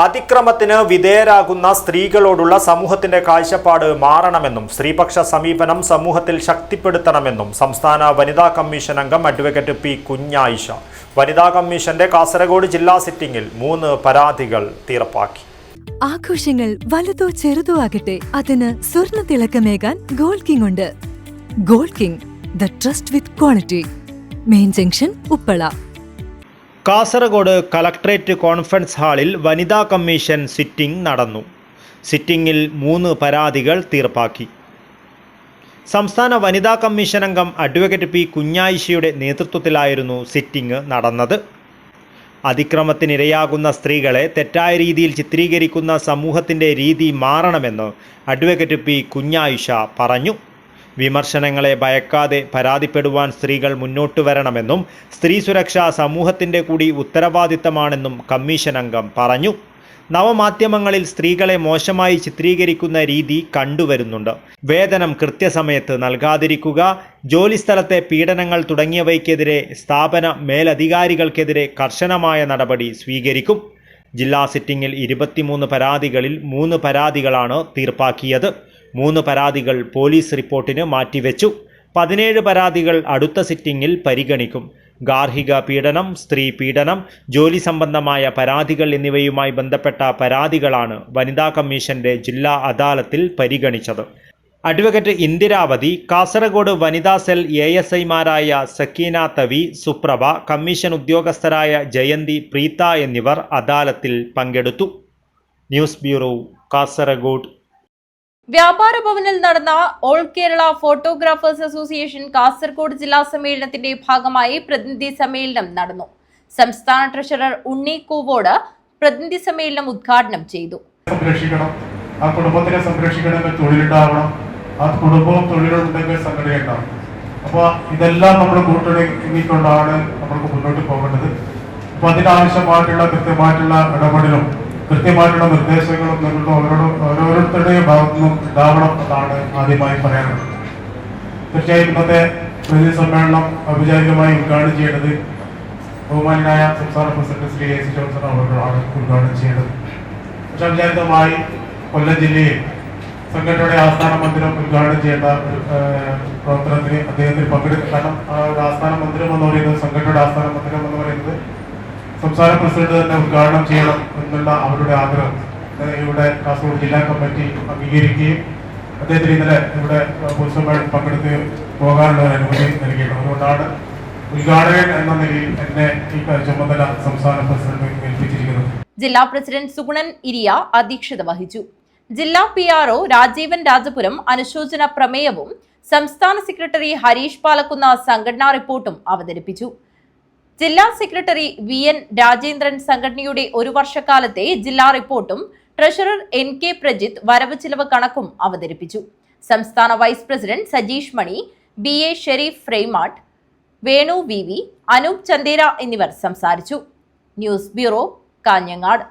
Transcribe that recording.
അതിക്രമത്തിന് വിധേയരാകുന്ന സ്ത്രീകളോടുള്ള സമൂഹത്തിന്റെ കാഴ്ചപ്പാട് മാറണമെന്നും സ്ത്രീപക്ഷ സമീപനം സമൂഹത്തിൽ ശക്തിപ്പെടുത്തണമെന്നും സംസ്ഥാന വനിതാ കമ്മീഷൻ അംഗം അഡ്വക്കേറ്റ് പി കുഞ്ഞായിഷ. വനിതാ കമ്മീഷന്റെ കാസർഗോഡ് ജില്ലാ സിറ്റിംഗിൽ മൂന്ന് പരാതികൾ തീർപ്പാക്കി. ആഘോഷങ്ങൾ വലുതോ ചെറുതോ ആകട്ടെ അതിന് സ്വർണ തിളക്കമേകാൻ ഗോൾഡ് കിങ് ഉണ്ട്. Gold king the trust with quality. Main junction Uppala. Kasaragod collectorate conference ഹാളിൽ വനിതാ കമ്മീഷൻ സിറ്റിംഗ് നടന്നു. സിറ്റിംഗിൽ മൂന്ന് പരാതികൾ തീർപ്പാക്കി. സംസ്ഥാന വനിതാ കമ്മീഷൻ അംഗം അഡ്വക്കേറ്റ് പി കുഞ്ഞായിഷയുടെ നേതൃത്വത്തിലായിരുന്നു സിറ്റിംഗ് നടന്നത്. അതിക്രമത്തിനിരയാകുന്ന സ്ത്രീകളെ തെറ്റായ രീതിയിൽ ചിത്രീകരിക്കുന്ന സമൂഹത്തിന്റെ രീതി മാറണമെന്ന് അഡ്വക്കേറ്റ് പി കുഞ്ഞായിഷ പറഞ്ഞു. വിമർശനങ്ങളെ ഭയക്കാതെ പരാതിപ്പെടുവാൻ സ്ത്രീകൾ മുന്നോട്ട് വരണമെന്നും സ്ത്രീ സുരക്ഷ സമൂഹത്തിന്റെ കൂടി ഉത്തരവാദിത്തമാണെന്നും കമ്മീഷൻ അംഗം പറഞ്ഞു. നവമാധ്യമങ്ങളിൽ സ്ത്രീകളെ മോശമായി ചിത്രീകരിക്കുന്ന രീതി കണ്ടുവരുന്നുണ്ട്. വേതനം കൃത്യസമയത്ത് നൽകാതിരിക്കുക ജോലിസ്ഥലത്തെ പീഡനങ്ങൾ തുടങ്ങിയവയ്ക്കെതിരെ സ്ഥാപന മേലധികാരികൾക്കെതിരെ കർശനമായ നടപടി സ്വീകരിക്കും. ജില്ലാ സിറ്റിംഗിൽ ഇരുപത്തിമൂന്ന് പരാതികളിൽ മൂന്ന് പരാതികളാണ് തീർപ്പാക്കിയത്. മൂന്ന് പരാതികൾ പോലീസ് റിപ്പോർട്ടിന് മാറ്റിവെച്ചു. പതിനേഴ് പരാതികൾ അടുത്ത സിറ്റിംഗിൽ പരിഗണിക്കും. ഗാർഹിക പീഡനം സ്ത്രീ പീഡനം ജോലി സംബന്ധമായ പരാതികൾ എന്നിവയുമായി ബന്ധപ്പെട്ട പരാതികളാണ് വനിതാ കമ്മീഷന്റെ ജില്ലാ അദാലത്തിൽ പരിഗണിച്ചത്. അഡ്വക്കേറ്റ് ഇന്ദിരാവതി കാസർഗോഡ് വനിതാ സെൽ എ എസ് ഐമാരായ സക്കീന തവി സുപ്രഭ കമ്മീഷൻ ഉദ്യോഗസ്ഥരായ ജയന്തി പ്രീത എന്നിവർ അദാലത്തിൽ പങ്കെടുത്തു. News bureau Kasaragod. വ്യാപാര ഭവനിൽ നടന്ന all Kerala photographers association Kasaragod ജില്ലാ സമ്മേളനത്തിന്റെ ഭാഗമായി പ്രതിനിധി സമ്മേളനം നടന്നു. സംസ്ഥാന ട്രഷറർ ഉണ്ണി കൂവോട് പ്രതിനിധി സമ്മേളനം ഉദ്ഘാടനം ചെയ്തു. സംരക്ഷിക്കണം. ആ കുടുംബത്തിനെ സംരക്ഷിക്കണമെങ്കിൽ തൊഴിലുണ്ടാവണം. ആ കുടുംബവും തൊഴിലുണ്ടെങ്കിൽ സംഘടന ഉണ്ടാവും അപ്പോൾ ഇതെല്ലാം നമ്മൾ കൂട്ടിണങ്ങിക്കൊണ്ടാണ് നമ്മൾക്ക് മുന്നോട്ട് പോകേണ്ടത്. അപ്പൊ അതിനാവശ്യമായിട്ടുള്ള കൃത്യമായിട്ടുള്ള ഇടപെടലും കൃത്യമായിട്ടുള്ള നിർദ്ദേശങ്ങളും നിങ്ങളുടെ ഓരോ ഓരോരുത്തരുടെയും ആദ്യമായി പറയാനുള്ളത്. തീർച്ചയായും ഇന്നത്തെ പ്രതിനിധി സമ്മേളനം ഔപചാരികമായി ഉദ്ഘാടനം ചെയ്യേണ്ടത് ബഹുമാനായ സംസ്ഥാന president Shri A C Johnson അവരോടാണ് ഉദ്ഘാടനം ചെയ്യേണ്ടത്. പക്ഷാചാരിതമായി കൊല്ലം ജില്ലയിൽ സംഘടനയുടെ ആസ്ഥാന മന്ദിരം ഉദ്ഘാടനം ചെയ്യേണ്ട ഒരു പ്രവർത്തനത്തിന് അദ്ദേഹത്തിന് പങ്കെടുക്കും കാരണം ഒരു ആസ്ഥാന മന്ദിരം എന്ന് പറയുന്നത് സംഘടനയുടെ ആസ്ഥാന മന്ദിരം എന്ന് പറയുന്നത് സംസ്ഥാന പ്രസിഡന്റ് തന്നെ ഉദ്ഘാടനം ചെയ്യണം എന്നുള്ള അവരുടെ ആഗ്രഹം. ഇവിടെ കാസർഗോഡ് ജില്ലാ കമ്മിറ്റി അംഗീകരിക്കുകയും അദ്ദേഹത്തിന് ഇന്നലെ ഇവിടെ പുരുഷന്മാർ പങ്കെടുത്ത് പോകാനുള്ള ഒരു അനുമതി നൽകിയിട്ടുണ്ട്. അതുകൊണ്ടാണ് ഉദ്ഘാടകൻ എന്ന നിലയിൽ എന്നെ ഈ ചുമതല സംസ്ഥാന പ്രസിഡന്റ് ഏൽപ്പിച്ചിരിക്കുന്നത്. ജില്ലാ പ്രസിഡന്റ് സുഗുണൻ ഇരിയ അധ്യക്ഷത വഹിച്ചു. ജില്ലാ P R O Rajeevan Rajapuram അനുശോചന പ്രമേയവും സംസ്ഥാന സെക്രട്ടറി ഹരീഷ് പാലക്കുന്ന സംഘടനാ റിപ്പോർട്ടും അവതരിപ്പിച്ചു. ജില്ലാ സെക്രട്ടറി വി എൻ രാജേന്ദ്രൻ സംഘടനയുടെ ഒരു വർഷക്കാലത്തെ ജില്ലാ റിപ്പോർട്ടും ട്രഷറർ എൻ കെ പ്രജിത്ത് വരവ് ചിലവ് കണക്കും അവതരിപ്പിച്ചു. സംസ്ഥാന vice president Sajeesh Mani B A Shareef ഫ്രെയ്മാട്ട് Venu V V Anoop Chandera എന്നിവർ സംസാരിച്ചു. News bureau Kanhangad.